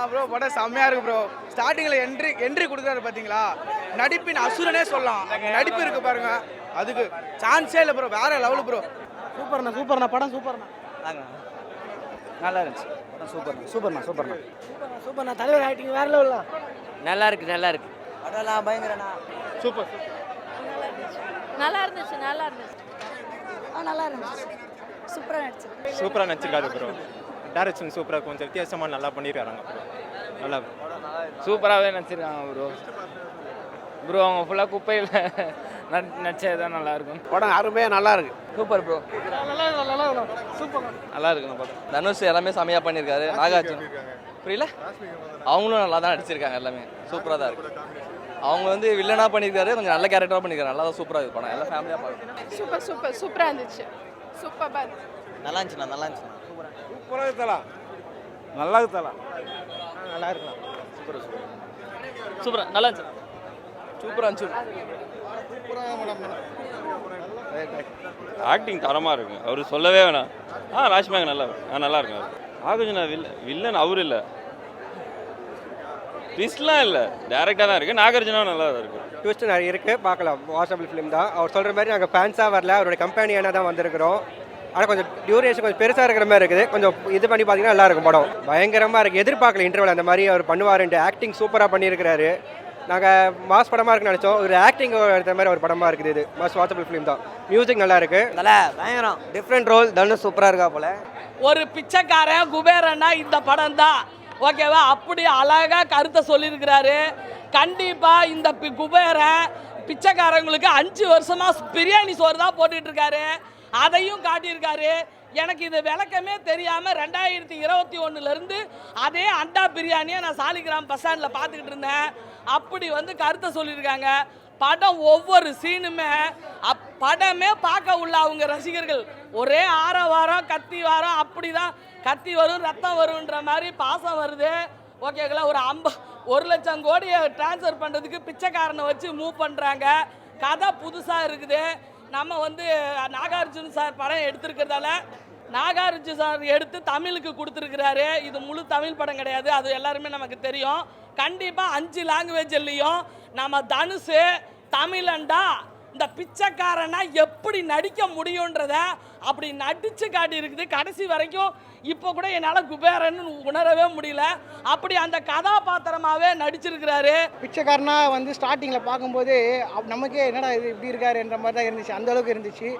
ஆ bro படம் செம்மையா இருக்கு ப்ரோ ஸ்டார்டிங்ல என்ட்ரி என்ட்ரி கொடுக்குறாரு பாத்தீங்களா? நடிப்பின் அசுரனே சொல்லலாம். நடிப்பு இருக்கு பாருங்க. அதுக்கு சான்ஸே இல்லை ப்ரோ வேற லெவல் ப்ரோ சூப்பர்ண்ணா சூப்பர்ண்ணா படம் சூப்பர்ண்ணா. நல்லா இருந்துச்சு. படம் சூப்பர்ண்ணா சூப்பர்ண்ணா சூப்பர்ண்ணா. சூப்பர்ண்ணா தலைவர் ஆக்டிங் வேற லெவலில் நல்லா இருக்கு நல்லா இருக்கு. படம்லாம் பயங்கரண்ணா. சூப்பர். நல்லா இருந்துச்சு நல்லா இருந்துச்சு. நல்லா இருந்துச்சு. சூப்பராக நடிச்சு சூப்பராக நடிச்சிருக்காரு ப்ரோ டேரக்ஷன் சூப்பராக கொஞ்சம் வித்தியாசமாக நல்லா பண்ணியிருக்காங்க ப்ரோ நல்லா சூப்பராகவே நடிச்சிருக்காங்க ப்ரோ ப்ரோ அவங்க ஃபுல்லாக குப்பையில் நடிச்சது தான் நல்லா இருக்கும் படம் அருமையாக நல்லா இருக்கு சூப்பர் ப்ரோ நல்லா நல்லா நல்லா சூப்பர் நல்லா இருக்குங்க படம். தனுஷ் எல்லாமே செமையாக பண்ணியிருக்காரு நாகார்ஜுன். புரியல? அவங்களும் நல்லா தான் நடிச்சிருக்காங்க எல்லாமே. சூப்பராக தான் இருக்கு. அவங்க வந்து வில்லனாக பண்ணியிருக்காரு கொஞ்சம் நல்ல கேரக்டராக பண்ணியிருக்காரு நல்லா தான் சூப்பராக இருக்கு படம். எல்லாம் ஃபேமிலியாக பார்க்கணும். சூப்பர் சூப்பர் சூப்பராக இருந்துச்சு. சூப்பர் நல்லா இருந்துச்சுண்ணா நல்லா இருந்துச்சுண்ணா. சூப்பராக இருக்குதா நல்லா இருக்குதா நல்லா இருக்கலாம் சூப்பராக நல்லா இருந்துச்சு சூப்பராக இருந்துச்சு ஆக்டிங் தரமாக இருக்கும் அவர் சொல்லவே வேணாம் ஆ ராஜ்மேக் நல்லா ஆ நல்லா இருக்கும் ஆகுஜனா வில்ல வில்லன் அவர் இல்லை ட்விஸ்ட்லாம் இல்லை டேரெக்டாக தான் இருக்குது நாகார்ஜுனா நல்லா தான் இருக்குது ட்விஸ்ட் நிறைய இருக்குது பார்க்கலாம் வாட்சபிள் ஃபிலிம் தான் அவர் சொல்கிற மாதிரி நாங்கள் ஃபேன்ஸாக வரல அவரோட என்ன தான் வந்திருக்கிறோம் ஆனால் கொஞ்சம் டியூரேஷன் கொஞ்சம் பெருசாக இருக்கிற மாதிரி இருக்குது. கொஞ்சம் இது பண்ணி பார்த்தீங்கன்னா நல்லா இருக்கும் படம். பயங்கரமாக இருக்குது எதிர்பார்க்கல இன்டர்வல் அந்த மாதிரி அவர் பண்ணுவாருன்ட்டு. ஆக்டிங் சூப்பராக பண்ணியிருக்கிறாரு. நாங்கள் மாஸ் படமாக இருக்குன்னு நினச்சோம். ஒரு ஆக்டிங் எடுத்த மாதிரி ஒரு படமாக இருக்குது இது. மாஸ் வாட்சபிள் ஃபிலிம் தான். மியூசிக் நல்லா இருக்குது நல்லா பயங்கரம். டிஃப்ரெண்ட் ரோல் தனுஷ் சூப்பராக இருக்கா போல. ஒரு பிச்சைக்காரன் குபேரன்னா இந்த படம் தான். ஓகேவா அப்படி அழகா கருத்தை சொல்லியிருக்கிறாரு. கண்டிப்பா இந்த பி- குபேரன் பிச்சைக்காரங்களுக்கு அஞ்சு வருஷமா பிரியாணி சோறு தான் போட்டுட்டு இருக்காரு. அதையும் காட்டியிருக்காரு. எனக்கு இது விளக்கமே தெரியாமல் ரெண்டாயிரத்தி இருபத்தி ஒன்றுலேருந்து அதே அண்டா பிரியாணியை நான் சாலிகிராம் பஸ் ஸ்டாண்ட்ல பார்த்துக்கிட்டு இருந்தேன். அப்படி வந்து கருத்தை சொல்லியிருக்காங்க. படம் ஒவ்வொரு சீனுமே அப் படமே பார்க்க உள்ள அவங்க ரசிகர்கள். ஒரே ஆரவாரம் கத்தி வாரம் அப்படி தான் கத்தி வரும் ரத்தம் வரும்ன்ற மாதிரி பாசம் வருது. ஓகேங்களா ஒரு ஐம்ப ஒரு லட்சம் கோடியை ட்ரான்ஸ்ஃபர் பண்ணுறதுக்கு பிச்சைக்காரனை வச்சு மூவ் பண்ணுறாங்க கதை புதுசாக இருக்குது. நம்ம வந்து நாகார்ஜுன் சார் படம் எடுத்திருக்கிறதால நாகார்ஜுன் சார் எடுத்து தமிழுக்கு கொடுத்துருக்கிறாரு. இது முழு தமிழ் படம் கிடையாது. அது எல்லாருமே நமக்கு தெரியும். கண்டிப்பாக அஞ்சு லாங்குவேஜ்லேயும் நம்ம தனுஷு தமிழண்டா இந்த பிச்சைக்காரனா எப்படி நடிக்க முடியுன்றத அப்படி நடிச்சு காட்டி இருக்குது கடைசி வரைக்கும் இப்போ கூட என்னால் குபேரன்னு உணரவே முடியல. அப்படி அந்த கதாபாத்திரமாகவே நடிச்சிருக்கிறாரு. பிச்சைக்காரனா வந்து ஸ்டார்டிங்கில் பார்க்கும்போது நமக்கே என்னடா இது இப்படி இருக்காருன்ற மாதிரி தான் இருந்துச்சு. அந்த அளவுக்கு இருந்துச்சு.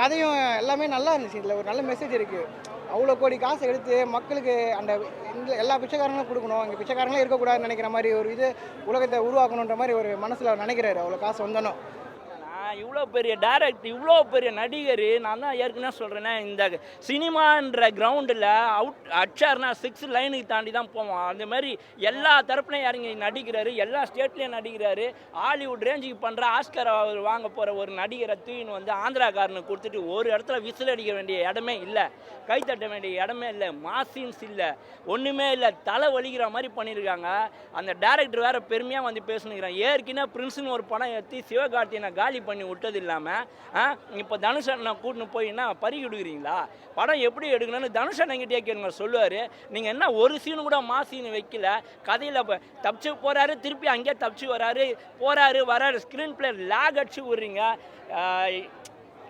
கதையும் எல்லாமே நல்லா இருந்துச்சு. இதில் ஒரு நல்ல மெசேஜ் இருக்குது அவ்வளோ கோடி காசு எடுத்து மக்களுக்கு அந்த இந்த எல்லா பிச்சைக்காரங்களும் கொடுக்கணும். இங்கே பிச்சைக்காரங்களே இருக்கக்கூடாதுன்னு நினைக்கிற மாதிரி ஒரு இது உலகத்தை உருவாக்கணுன்ற மாதிரி ஒரு மனசில் நினைக்கிறாரு. அவ்வளோ காசு வந்தனும் இவ்வளோ பெரிய டைரக்ட் இவ்வளோ பெரிய நடிகர். நான் தான் ஏற்கனவே சொல்கிறேன்னா இந்த சினிமான்ற கிரவுண்டில் அவுட் அடிச்சார்னா சிக்ஸ் லைனுக்கு தாண்டி தான் போவோம் அந்த மாதிரி எல்லா தரப்புலையும் இறங்கி நடிக்கிறாரு எல்லா ஸ்டேட்லேயும் நடிக்கிறாரு. ஹாலிவுட் ரேஞ்சுக்கு பண்ணுற ஆஸ்கர் அவர் வாங்க போகிற ஒரு நடிகரை தூயின்னு வந்து ஆந்திராக்காரனுக்கு கொடுத்துட்டு ஒரு இடத்துல விசில் அடிக்க வேண்டிய இடமே இல்லை. கை தட்ட வேண்டிய இடமே இல்லை. மாசின்ஸ் இல்லை. ஒன்றுமே இல்லை. தலை வலிக்கிற மாதிரி பண்ணியிருக்காங்க அந்த டேரக்டர் வேறு பெருமையாக வந்து பேசுனுங்கிறான் ஏற்கனவே பிரின்ஸ்னு ஒரு படம் ஏற்றி சிவகார்த்தியனை காலி பண்ணி விட்டது இல்லாமல் இப்போ தனுஷ் அண்ணனை கூட்டின்னு போயின்னா பறி விடுகிறீங்களா படம் எப்படி எடுக்கணும்னு தனுஷ் அண்ணங்கிட்டே கேளுங்க சொல்லுவார். நீங்கள் என்ன ஒரு சீனு கூட மா சீனு வைக்கல. கதையில் தப்பிச்சு போகிறாரு திருப்பி அங்கேயே தப்பிச்சு வராரு போகிறாரு வராரு ஸ்க்ரீன் பிளே லேக் அடிச்சு விடுறீங்க.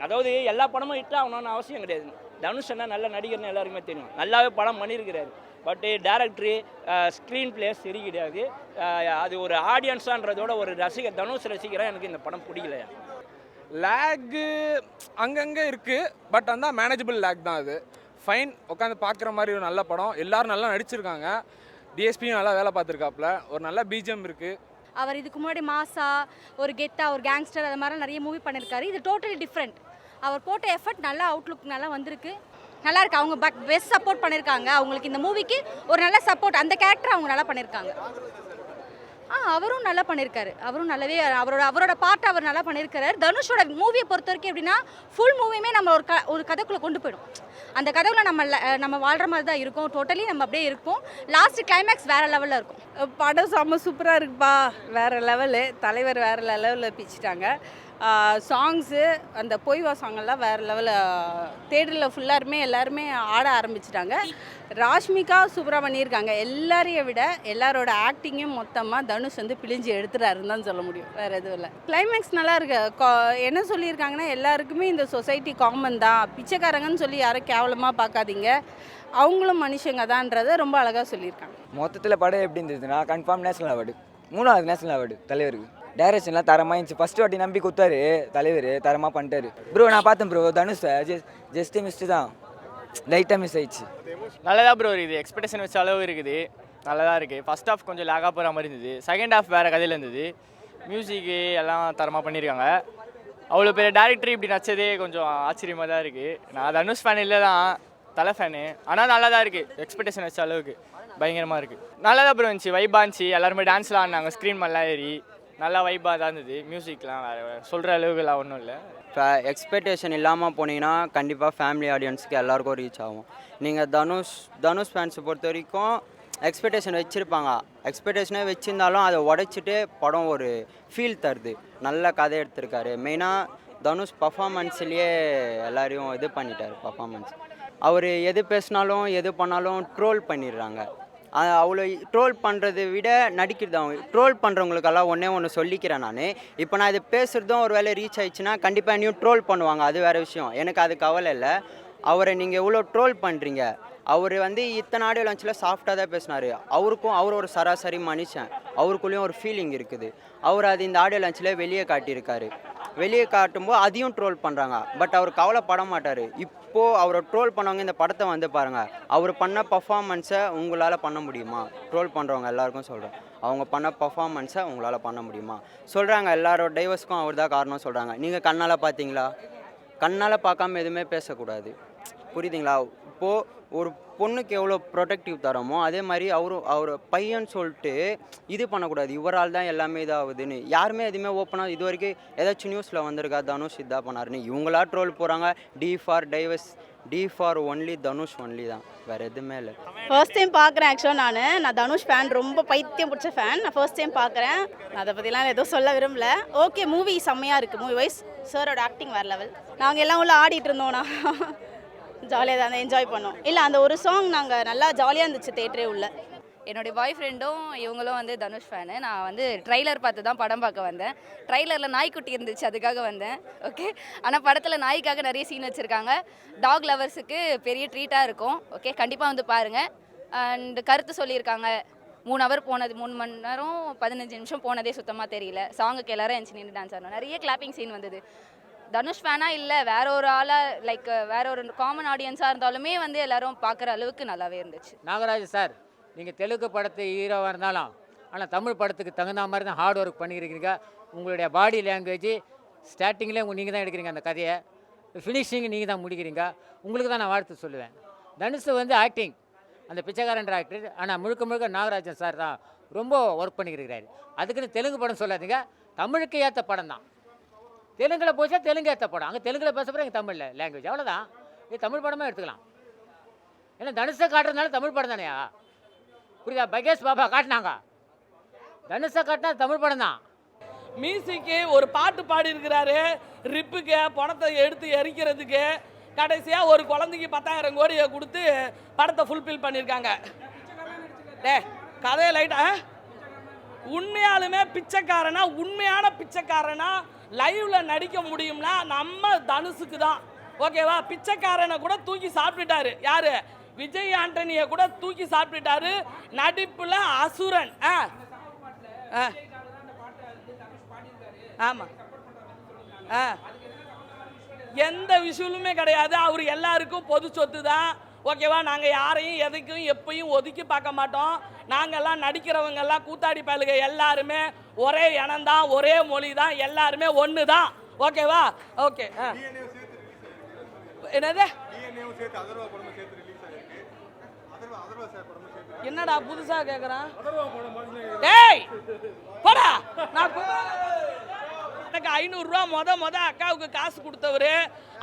அதாவது எல்லா படமும் ஹிட் ஆகணும்னு அவசியம் கிடையாது. தனுஷ் அண்ணா நல்ல நடிகர்னு எல்லாருக்குமே தெரியும். நல்லாவே படம் பண்ணியிருக்கிறாரு. பட்டு டேரக்டரு ஸ்க்ரீன் பிளே சரி கிடையாது. அது ஒரு ஆடியன்ஸான்றதோட ஒரு ரசிகர் தனுஷ் ரசிகராக எனக்கு இந்த படம் பிடிக்கலையா? லேக்கு அங்கங்கே இருக்குது பட் அந்த மேனேஜபிள் லேக் தான் அது. ஃபைன் உட்காந்து பார்க்குற மாதிரி ஒரு நல்ல படம். எல்லோரும் நல்லா நடிச்சிருக்காங்க. டிஎஸ்பியும் நல்லா வேலை பார்த்துருக்காப்புல. ஒரு நல்ல பிஜிஎம் இருக்குது அவர் இதுக்கு முன்னாடி மாசா ஒரு கெத்தா ஒரு கேங்ஸ்டர் அது மாதிரி நிறைய மூவி பண்ணியிருக்காரு இது டோட்டலி டிஃப்ரெண்ட் அவர் போட்ட எஃபர்ட் நல்லா அவுட்லுக் நல்லா வந்திருக்கு. நல்லா இருக்கு. அவங்க பெஸ்ட் சப்போர்ட் பண்ணியிருக்காங்க அவங்களுக்கு இந்த மூவிக்கு ஒரு நல்ல சப்போர்ட் அந்த கேரக்டர் அவங்க நல்லா பண்ணியிருக்காங்க ஆ அவரும் நல்லா பண்ணியிருக்காரு அவரும் நல்லாவே அவரோட அவரோட பாட்டை அவர் நல்லா பண்ணியிருக்காரு தனுஷோட மூவியை பொறுத்த வரைக்கும் எப்படின்னா ஃபுல் மூவியுமே நம்ம ஒரு க ஒரு கதைக்குள்ளே கொண்டு போயிடும். அந்த கதவுல நம்ம நம்ம வாழ்கிற மாதிரி தான் இருக்கும். டோட்டலி நம்ம அப்படியே இருப்போம். லாஸ்ட் கிளைமேக்ஸ் வேற லெவலில் இருக்கும். படம் செம்ம சூப்பராக இருக்குப்பா. வேற லெவலு தலைவர் வேற லெவலில் பிச்சுட்டாங்க. சாங்ஸு அந்த பொய்வா சாங்கெல்லாம் வேறு லெவலில் தேட்டரில் ஃபுல்லாருமே எல்லாருமே ஆட ஆரம்பிச்சிட்டாங்க. ராஷ்மிகா சூப்பராக பண்ணியிருக்காங்க எல்லாரையும் விட எல்லாரோட ஆக்டிங்கும் மொத்தமாக தனுஷ் வந்து பிழிஞ்சு எடுத்துறாருன்னு தான் சொல்ல முடியும். வேறு எதுவும் இல்லை. கிளைமேக்ஸ் நல்லா இருக்கு. கா- என்ன சொல்லியிருக்காங்கன்னா எல்லாருக்குமே இந்த சொசைட்டி காமன் தான். பிச்சைக்காரங்கன்னு சொல்லி யாரும் கேவலமாக பார்க்காதீங்க. அவங்களும் மனுஷங்க தான்றதை ரொம்ப அழகாக சொல்லியிருக்காங்க. மொத்தத்தில் படம் எப்படி இருந்ததுன்னா கன்ஃபார்ம் நேஷனல் அவார்டு மூணாவது நேஷனல் அவார்டு தலைவருக்கு. டைரக்ஷன்லாம் தரமாக இருந்துச்சு. ஃபஸ்ட்டு வாட்டி நம்பி கொடுத்தாரு தலைவர் தரமாக பண்ணிட்டாரு. ப்ரோ நான் பார்த்தேன் bro Dhanush just just missed தான். லைட்டாக மிஸ் ஆயிடுச்சு. நல்லதா ப்ரோ இருக்குது. எக்ஸ்பெக்டேஷன் வச்ச அளவு இருக்குது. நல்லதாக இருக்குது ஃபஸ்ட் ஹாஃப் கொஞ்சம் லேகாக போகிற மாதிரி இருந்தது. செகண்ட் ஹாஃப் வேறு கதையில் இருந்தது. மியூசிக்கு எல்லாம் தரமாக பண்ணியிருக்காங்க அவ்வளோ பெரிய டேரக்டர் இப்படி நச்சதே கொஞ்சம் ஆச்சரியமாக தான் இருக்குது நான் தனுஷ் ஃபேன் இல்லை தான். தலை ஃபேனு ஆனால் நல்லா தான் இருக்குது எக்ஸ்பெக்டேஷன் வச்ச அளவுக்கு. பயங்கரமாக இருக்குது நல்லா தான் ப்ரோ இருந்துச்சு வைபா இருந்துச்சு. எல்லாருமே டான்ஸ்லாம் ஆடினாங்க. ஸ்க்ரீன் மேலாம் ஏறி. நல்லா வைப்பாக தான் இருந்தது. மியூசிக்லாம் வேறு சொல்கிற அளவுக்குலாம் ஒன்றும் இல்லை. இப்போ எக்ஸ்பெக்டேஷன் இல்லாமல் போனீங்கன்னா கண்டிப்பாக ஃபேமிலி ஆடியன்ஸுக்கு எல்லாருக்கும் ரீச் ஆகும். நீங்கள் தனுஷ் தனுஷ் ஃபேன்ஸை பொறுத்த வரைக்கும் எக்ஸ்பெக்டேஷன் வச்சுருப்பாங்க. எக்ஸ்பெக்டேஷனே வச்சுருந்தாலும் அதை உடைச்சிட்டு படம் ஒரு ஃபீல் தருது. நல்ல கதை எடுத்திருக்காரு. மெயினாக தனுஷ் பர்ஃபாமன்ஸ்லேயே எல்லாரையும் இது பண்ணிட்டார் பர்ஃபாமன்ஸ் அவர் எது பேசினாலும் எது பண்ணாலும் ட்ரோல் பண்ணிடுறாங்க. அவ்வளோ ட்ரோல் பண்ணுறதை விட நடிக்கிறது அவங்க ட்ரோல் பண்ணுறவங்களுக்கெல்லாம் ஒன்றே ஒன்று சொல்லிக்கிறேன் நான். இப்போ நான் இது பேசுகிறதும் ஒரு வேளை ரீச் ஆயிடுச்சுன்னா கண்டிப்பாக இன்னும் ட்ரோல் பண்ணுவாங்க. அது வேறு விஷயம். எனக்கு அது கவலை இல்லை. அவரை நீங்கள் எவ்வளோ ட்ரோல் பண்ணுறீங்க அவர் வந்து இத்தனை ஆடியோ லான்ச்சில் சாஃப்டாக தான் பேசினார். அவருக்கும் அவர் ஒரு சராசரி மனுஷன். அவருக்குள்ளேயும் ஒரு ஃபீலிங் இருக்குது. அவர் அது இந்த ஆடியோ லான்ச்சில் வெளியே காட்டியிருக்காரு. வெளியே காட்டும்போது அதையும் ட்ரோல் பண்ணுறாங்க பட் அவர் கவலைப்பட மாட்டார் இப்போது அவரை ட்ரோல் பண்ணவங்க இந்த படத்தை வந்து பாருங்கள் அவர் பண்ண பர்ஃபாமன்ஸை உங்களால் பண்ண முடியுமா? ட்ரோல் பண்ணுறவங்க எல்லாருக்கும் சொல்கிறேன் அவங்க பண்ண பர்ஃபாமன்ஸை உங்களால் பண்ண முடியுமா? சொல்கிறாங்க எல்லாரோட டைவர்ஸ்க்கும் அவர் தான் காரணம் சொல்கிறாங்க நீங்கள் கண்ணால் பார்த்தீங்களா கண்ணால் பார்க்காம எதுவுமே பேசக்கூடாது. புரியுதுங்களா? இப்போது ஒரு பொண்ணுக்கு எவ்வளோ ப்ரொடெக்டிவ் தரோமோ அதே மாதிரி அவரும் அவர் பையன் சொல்லிட்டு இது பண்ணக்கூடாது இவரால் தான் எல்லாமே இதாகுதுன்னு. யாருமே எதுவுமே ஓப்பனாக இது வரைக்கும் ஏதாச்சும் நியூஸில் வந்திருக்கா தனுஷ் இதாக பண்ணாருன்னு. இவங்களா ட்ரோல் போகிறாங்க D for divorce D for only Dhanush only தான். வேறு எதுவுமே இல்லை. ஃபர்ஸ்ட் டைம் பார்க்குறேன் ஆக்சுவலாக நான். நான் தனுஷ் ஃபேன் ரொம்ப பைத்தியம் பிடிச்ச ஃபேன் நான் ஃபர்ஸ்ட் டைம் பார்க்குறேன் நான் அதை பற்றிலாம் எதுவும் சொல்ல விரும்பல. ஓகே மூவி செம்மையாக இருக்குது மூவி வைஸ் சாரோட ஆக்டிங் வேறு லெவல் நாங்கள் எல்லாம் உள்ள ஆடிட்டு இருந்தோம்னா ஜாலியாக தான் என்ஜாய் பண்ணோம். இல்லை அந்த ஒரு சாங் நாங்கள் நல்லா ஜாலியாக இருந்துச்சு தேட்டரே உள்ள. என்னுடைய பாய் ஃப்ரெண்டும் இவங்களும் வந்து தனுஷ் ஃபேனு நான் வந்து ட்ரைலர் பார்த்து தான் படம் பார்க்க வந்தேன். ட்ரைலரில் நாய்க்குட்டி இருந்துச்சு அதுக்காக வந்தேன். ஓகே ஆனால் படத்தில் நாய்க்காக நிறைய சீன் வச்சுருக்காங்க. டாக் லவர்ஸுக்கு பெரிய ட்ரீட்டாக இருக்கும். ஓகே கண்டிப்பாக வந்து பாருங்கள் அண்ட் கருத்து சொல்லியிருக்காங்க. மூணு ஹவர் போனது மூணு மணி நேரம் பதினஞ்சு நிமிஷம் போனதே சுத்தமாக தெரியல. சாங்குக்கு எல்லாரும் எஞ்சி நின்று டான்ஸ் ஆடணும். நிறைய கிளாப்பிங் சீன் வந்தது. தனுஷ் ஃபேனாக இல்லை வேற ஒரு ஆளாக லைக் வேற ஒரு காமன் ஆடியன்ஸாக இருந்தாலுமே வந்து எல்லாரும் பார்க்குற அளவுக்கு நல்லாவே இருந்துச்சு. நாகராஜ் சார் நீங்கள் தெலுங்கு படத்து ஹீரோவாக இருந்தாலும் ஆனால் தமிழ் படத்துக்கு தகுந்த மாதிரி தான் ஹார்ட் ஒர்க் பண்ணியிருக்கீங்க உங்களுடைய பாடி லாங்குவேஜ் ஸ்டார்டிங்லேயே உங்கள் நீங்கள் தான் எடுக்கிறீங்க அந்த கதையை. ஃபினிஷிங் நீங்கள் தான் முடிக்கிறீங்க. உங்களுக்கு தான் நான் வாழ்த்து சொல்லுவேன். தனுஷ் வந்து ஆக்டிங் அந்த பிச்சைக்காரன்ற ஆக்டர் ஆனால் முழுக்க முழுக்க நாகராஜன் சார் தான் ரொம்ப ஒர்க் பண்ணியிருக்கிறாரு அதுக்குன்னு தெலுங்கு படம் சொல்லாதீங்க. தமிழுக்கு ஏற்ற படம் தான் தெலுங்கில் போச்சா தெலுங்கு ஏற்ற படம். அங்கே தெலுங்குல பேச போகிற தமிழில். லாங்குவேஜ் அவ்வளோதான் இது தமிழ் படமாக எடுத்துக்கலாம். ஏன்னா தனுஷை காட்டுறதுனால தமிழ் படம் தானேயா புரியுதா? பகேஷ் பாபா காட்டினாங்க. தனுஷை காட்டினா தமிழ் படம் தான். மியூசிக்கு ஒரு பாட்டு பாடி இருக்கிறாரு ரிப்புக்கு பணத்தை எடுத்து எரிக்கிறதுக்கு கடைசியாக ஒரு குழந்தைக்கு பத்தாயிரம் கோடியை கொடுத்து படத்தை ஃபுல்ஃபில் பண்ணியிருக்காங்க. டே கதையை லைட்டா உண்மையாலுமே பிச்சைக்காரனா உண்மையான பிச்சைக்காரனா லைவ்ல நடிக்க முடியும்னா நம்ம தனுஷுக்கு தான். ஓகேவா பிச்சைக்காரனை கூட தூக்கி சாப்பிட்டுட்டாரு. யாரு? விஜய் ஆண்டனியை கூட தூக்கி சாப்பிட்டுட்டாரு. நடிப்புல அசுரன். ஆ. ஆமாம் ஆ. எந்த விஷயமுமே கிடையாது. அவர் எல்லாருக்கும் பொது சொத்து தான். ஓகேவா நாங்கள் யாரையும் எதுக்கும் எப்பயும் ஒதுக்கி பார்க்க மாட்டோம். நாங்கள்லாம் நடிக்கிறவங்கெல்லாம் கூத்தாடி பயலுக எல்லாருமே ஒரே இனம் தான் ஒரே மொழி தான் எல்லாருமே ஒன்று தான் ஓகேவா? ஓகே என்னது? என்னடா புதுசா கேக்குறான்? டேய் போடா. நான் எனக்கு ஐநூறுரூவா மொத மொத அக்காவுக்கு காசு கொடுத்தவர்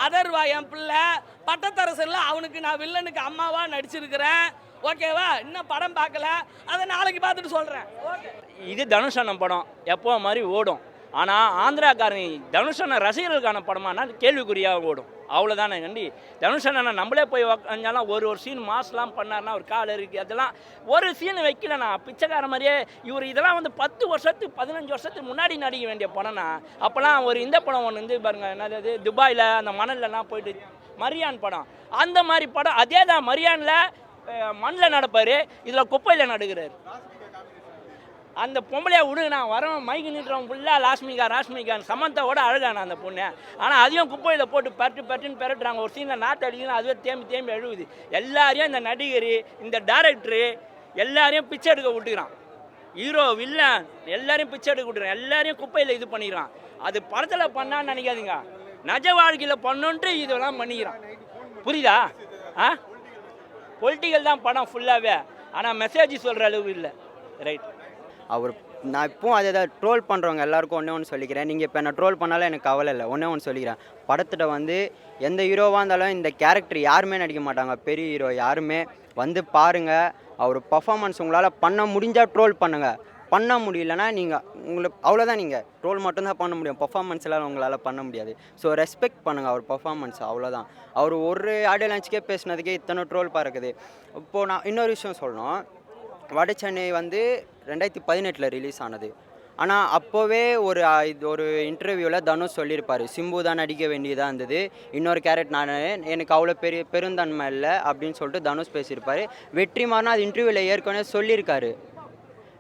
அதர்வா என் பிள்ளை. பட்டத்தரசன்ல அவனுக்கு நான் வில்லனுக்கு அம்மாவா நடிச்சிருக்கிறேன். ஓகேவா? இன்னும் படம் பார்க்கல. அதை நாளைக்கு பார்த்துட்டு சொல்கிறேன் ஓகே. இது தனுஷ் அண்ணன் படம். எப்போ மாதிரி ஓடும். ஆனால் ஆந்திராக்காரன் தனுஷன ரசிகர்களுக்கான படமானா கேள்விக்குறியாக ஓடும். அவ்வளோதானே கண்டி. தனுஷன நம்மளே போய் உக்காந்தாலும் ஒரு ஒரு சீன் மாஸ்லாம் பண்ணார்னா ஒரு கால் இருக்குது அதெல்லாம் ஒரு சீன் வைக்கலண்ணா. பிச்சைக்கார மாதிரியே இவர் இதெல்லாம் வந்து பத்து வருஷத்துக்கு பதினஞ்சு வருஷத்துக்கு முன்னாடி நடிக்க வேண்டிய படம்னா அப்போல்லாம் ஒரு இந்த படம் ஒன்று வந்து பாருங்க என்னது துபாயில் அந்த மணல்லலாம் போயிட்டு மரியான் படம். அந்த மாதிரி படம் அதே தான் மரியானில் மண்ணில் நடப்பார். இதில் குப்பையில் நடுகிறார். அந்த பொம்பளையை விடுங்க நான் வரவன் மைக்கு நிட்டுறவன் ஃபுல்லாக லாஸ்மிகா ராஷ்மிகான் சமந்தாவோட அழகான அந்த பொண்ணு? ஆனால் அதையும் குப்பையில் போட்டு பரட்டு பட்டுன்னு பெரட்டுறாங்க. ஒரு சீனில் நாற்று அடிக்கணும் அதுவே தேம்பி தேம்பி அழுகுது. எல்லாரையும் இந்த நடிகர் இந்த டேரக்டரு எல்லாரையும் பிச்சை எடுக்க விட்டுக்கிறான். ஹீரோ வில்லன் எல்லாரையும் பிச்சை எடுக்க விட்டுறான் எல்லாரையும் குப்பையில் இது பண்ணிக்கிறான். அது படத்தில் பண்ணான்னு நினைக்காதுங்க. நஜ வாழ்க்கையில் பண்ணுன்ட்டு இதெல்லாம் பண்ணிக்கிறான். புரியுதா? ஆ? பொலிட்டிக்கல் தான் படம் ஃபுல்லாகவே ஆனால் மெசேஜ் சொல்கிற அளவு இல்லை. ரைட் அவர் நான் இப்போவும் அதே தான் ட்ரோல் பண்ணுறவங்க எல்லாருக்கும் ஒன்றே ஒன்று சொல்லிக்கிறேன். நீங்கள் இப்போ என்ன ட்ரோல் பண்ணாலும் எனக்கு கவலை இல்லை. ஒன்றே ஒன்று சொல்லிக்கிறேன். படத்தில் வந்து எந்த ஹீரோவாக இருந்தாலும் இந்த கேரக்டர் யாருமே நடிக்க மாட்டாங்க. பெரிய ஹீரோ யாருமே. வந்து பாருங்கள் அவர் பர்ஃபாமன்ஸ் உங்களால் பண்ண முடிஞ்சால் ட்ரோல் பண்ணுங்கள் பண்ண முடியலன்னா நீங்கள் உங்களுக்கு அவ்வளோதான் நீங்கள் ட்ரோல் மட்டும்தான் பண்ண முடியும். பர்ஃபாமன்ஸ்லாம் உங்களால் பண்ண முடியாது. ஸோ ரெஸ்பெக்ட் பண்ணுங்கள் அவர் பர்ஃபாமன்ஸ் அவ்வளோதான் அவர் ஒரு ஆடியோ லான்ச்சுக்கே பேசினதுக்கே இத்தனை ட்ரோல் பார்க்குது இப்போது நான் இன்னொரு விஷயம் சொல்லணும். வட சென்னை வந்து ரெண்டாயிரத்தி பதினெட்டில் ரிலீஸ் ஆனது. ஆனால் அப்போவே ஒரு இது ஒரு இன்டர்வியூவில் தனுஷ் சொல்லியிருப்பார் சிம்பு தான் நடிக்க வேண்டியதாக இருந்தது. இன்னொரு கேரட் நான் எனக்கு அவ்வளோ பெரிய பெருந்தன்மை இல்லை அப்படின்னு சொல்லிட்டு தனுஷ் பேசியிருப்பார். வெற்றிமாறன் அது இன்டர்வியூவில் ஏற்கனவே சொல்லியிருக்காரு.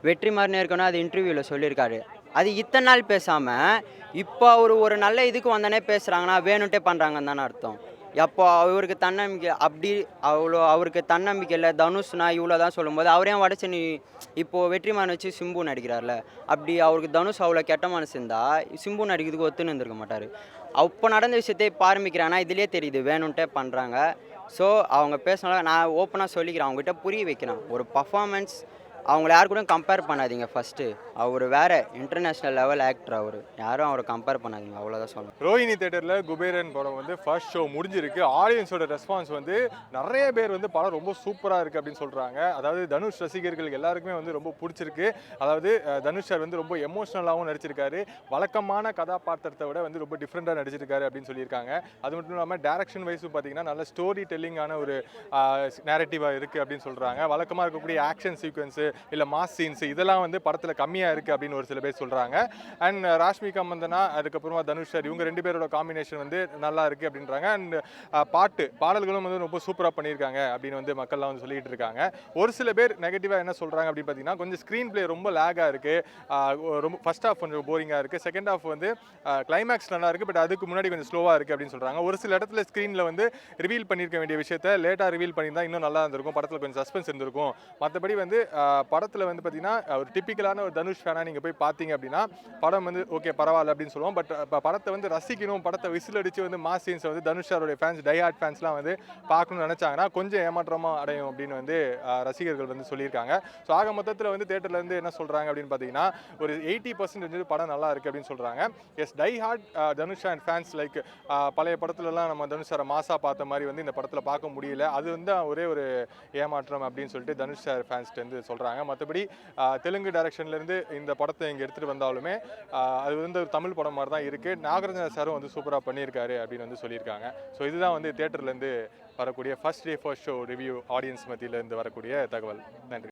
வெற்றிமாறன் ஏற்கனவே அது இன்டர்வியூவில் சொல்லியிருக்காரு. அது இத்தனை நாள் பேசாமல் இப்போ அவர் ஒரு நல்ல இதுக்கு வந்தானே பேசுகிறாங்கன்னா வேணுன்ட்டே பண்ணுறாங்கன்னு தானே அர்த்தம். எப்போ அவருக்கு தன்னம்பிக்கை அப்படி அவ்வளோ அவருக்கு தன்னம்பிக்கை இல்லை. தனுஷ்னா இவ்வளோ தான் சொல்லும்போது அவரே நீ இப்போது வெற்றிமாறன் வச்சு சிம்பு நடிக்கிறார்ல அப்படி அவருக்கு தனுஷ் அவ்வளோ கெட்ட மனசு இருந்தால் சிம்பு நடிக்கிறதுக்கு ஒத்துன்னு இருந்திருக்க மாட்டார். அப்போ நடந்த விஷயத்தை இப்போ ஆரம்பிக்கிறானா இதுலேயே தெரியுது வேணும்ன்ட்டே பண்ணுறாங்க ஸோ அவங்க பேசினால நான் ஓப்பனாக சொல்லிக்கிறேன் அவங்ககிட்ட புரிய வைக்கிறேன். ஒரு பர்ஃபாமன்ஸ் அவங்கள யார் கூட கம்பேர் பண்ணாதீங்க ஃபஸ்ட்டு அவர் வேறு இன்டர்நேஷ்னல் லெவல் ஆக்டர் அவர். யாரும் அவரை கம்பேர் பண்ணாதீங்க. அவ்வளோதான் சொல்லணும். ரோஹிணி தேட்டரில் குபேரன் படம் வந்து ஃபர்ஸ்ட் ஷோ முடிஞ்சிருக்கு. ஆடியன்ஸோட ரெஸ்பான்ஸ் வந்து நிறைய பேர் வந்து படம் ரொம்ப சூப்பராக இருக்குது அப்படின்னு சொல்கிறாங்க அதாவது தனுஷ் ரசிகர்கள் எல்லாருக்குமே வந்து ரொம்ப பிடிச்சிருக்கு. அதாவது தனுஷ் சார் வந்து ரொம்ப எமோஷ்னலாகவும் நடிச்சிருக்காரு. வழக்கமான கதாபாத்திரத்தை விட வந்து ரொம்ப டிஃப்ரெண்ட்டாக நடிச்சிருக்காரு அப்படின்னு சொல்லியிருக்காங்க. அது மட்டும் இல்லாமல் டேரக்ஷன் வைஸும் பார்த்தீங்கன்னா நல்ல ஸ்டோரி டெல்லிங்கான ஒரு நேரட்டிவாக இருக்குது அப்படின்னு சொல்கிறாங்க வழக்கமாக இருக்கக்கூடிய ஆக்ஷன் சீக்வன்ஸு இல்லை மாஸ் சீன்ஸ் இதெல்லாம் வந்து படத்தில் கம்மியாக இருக்குது அப்படின்னு ஒரு சில பேர் சொல்கிறாங்க அண்ட் uh, ராஷ்மிகா மந்தனா அதுக்கப்புறமா தனுஷ் சார் இவங்க ரெண்டு பேரோட காம்பினேஷன் வந்து நல்லா இருக்குது அப்படின்றாங்க. அண்ட் uh, பாட்டு பாடல்களும் வந்து ரொம்ப சூப்பராக பண்ணியிருக்காங்க அப்படின்னு வந்து மக்கள்லாம் வந்து சொல்லிட்டு இருக்காங்க. ஒரு சில பேர் நெகட்டிவாக என்ன சொல்கிறாங்க அப்படின்னு பார்த்தீங்கன்னா கொஞ்சம் ஸ்க்ரீன் ப்ளே ரொம்ப லேகாக இருக்குது ரொம்ப ஃபர்ஸ்ட் ஹாஃப் கொஞ்சம் போரிங்காக இருக்குது செகண்ட் ஹாஃப் வந்து கிளைமேக்ஸ் நல்லா இருக்குது பட் அதுக்கு முன்னாடி கொஞ்சம் ஸ்லோவாக இருக்குது அப்படின்னு சொல்கிறாங்க ஒரு சில இடத்துல ஸ்க்ரீனில் வந்து ரிவீல் பண்ணியிருக்க வேண்டிய விஷயத்த லேட்டாக ரிவீல் பண்ணியிருந்தால் இன்னும் நல்லா இருந்திருக்கும். படத்தில் கொஞ்சம் சஸ்பென்ஸ் இருந்திருக்கும். மற்றபடி வந்து படத்தில் வந்து பார்த்தீங்கன்னா ஒரு டிப்பிக்கலான ஒரு தனுஷ் ஃபேனாக நீங்கள் போய் பார்த்தீங்க அப்படின்னா படம் வந்து ஓகே பரவாயில்ல அப்படின்னு சொல்லுவோம். பட் படத்தை வந்து ரசிக்கணும் படத்தை விசில் அடித்து வந்து மாஸ் சீன்ஸை வந்து தனுஷ் சாரோடைய ஃபேன்ஸ் டை ஹார்ட் ஃபேன்ஸ்லாம் வந்து பார்க்கணும்னு நினச்சாங்கன்னா கொஞ்சம் ஏமாற்றமாக அடையும் அப்படின்னு வந்து ரசிகர்கள் வந்து சொல்லியிருக்காங்க. ஸோ ஆக மொத்தத்தில் வந்து தேட்டர்லேருந்து என்ன சொல்கிறாங்க அப்படின்னு பார்த்தீங்கன்னா ஒரு எயிட்டி பர்சன்ட் வந்து படம் நல்லா இருக்குது அப்படின்னு சொல்கிறாங்க yes die hard Dhanush and fans like பழைய படத்துலலாம் நம்ம தனுஷ் சாரை பார்த்த மாதிரி வந்து இந்த படத்தில் பார்க்க முடியல. அது வந்து ஒரே ஒரு ஏமாற்றம் அப்படின்னு சொல்லிட்டு தனுஷ் சார் ஃபேன்ஸ்ட்டு வந்து சொல்கிறாங்க மற்றபடி தெலுங்கு டைரக்ஷன்லேருந்து இந்த படத்தை இங்கே எடுத்துகிட்டு வந்தாலுமே அது வந்து ஒரு தமிழ் படம் மாதிரி தான் இருக்குது நாகராஜன சாரும் வந்து சூப்பராக பண்ணியிருக்காரு அப்படின்னு வந்து சொல்லியிருக்காங்க. ஸோ இதுதான் வந்து தேட்டர்லேருந்து வரக்கூடிய first day first show review audience மத்தியிலேருந்து வரக்கூடிய தகவல். நன்றி.